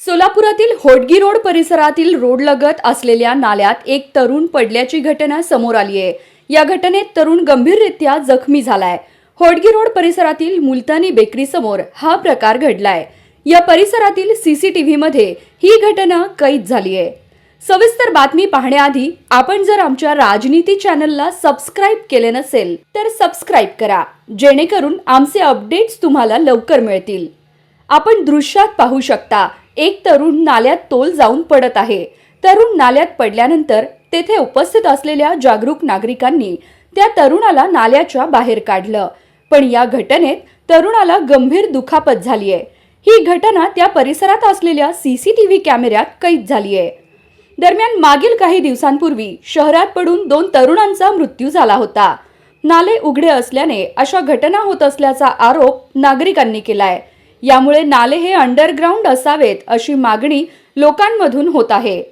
सोलापुरातील Hodgi road परिसरातील रोडलगत असलेल्या नाल्यात एक तरुण पडल्याची घटना समोर आली आहे. या घटनेत तरुण गंभीररित्या जखमी झालाय. होडगी रोड परिसरातील मुलतानी बेकरी समोर हा प्रकार घडलाय. या परिसरातील सीसीटीव्ही मध्ये ही घटना कैद झाली आहे. सविस्तर बातमी पाहण्याआधी आपण जर आमच्या राजनीती चॅनलला सबस्क्राईब केले नसेल तर सबस्क्राईब करा. जेणेकरून आमचे अपडेट्स तुम्हाला लवकर मिळतील. आपण दृश्यात पाहू शकता एक तरुण नाल्यात तोल जाऊन पडत आहे. तरुण नाल्यात पडल्यानंतर तेथे उपस्थित असलेल्या जागरूक नागरिकांनी त्या तरुणाला नाल्याच्या बाहेर काढलं. पण या घटनेत तरुणाला गंभीर दुखापत झालीय. ही घटना त्या परिसरात असलेल्या सीसीटीव्ही कॅमेऱ्यात कैद झाली आहे दरम्यान मागील काही दिवसांपूर्वी शहरात पडून दोन तरुणांचा मृत्यू झाला होता. नाले उघडे असल्याने अशा घटना होत असल्याचा आरोप नागरिकांनी केलाय. यामुळे नाले हे अंडरग्राऊंड असावेत अशी मागणी लोकांमधून होत आहे.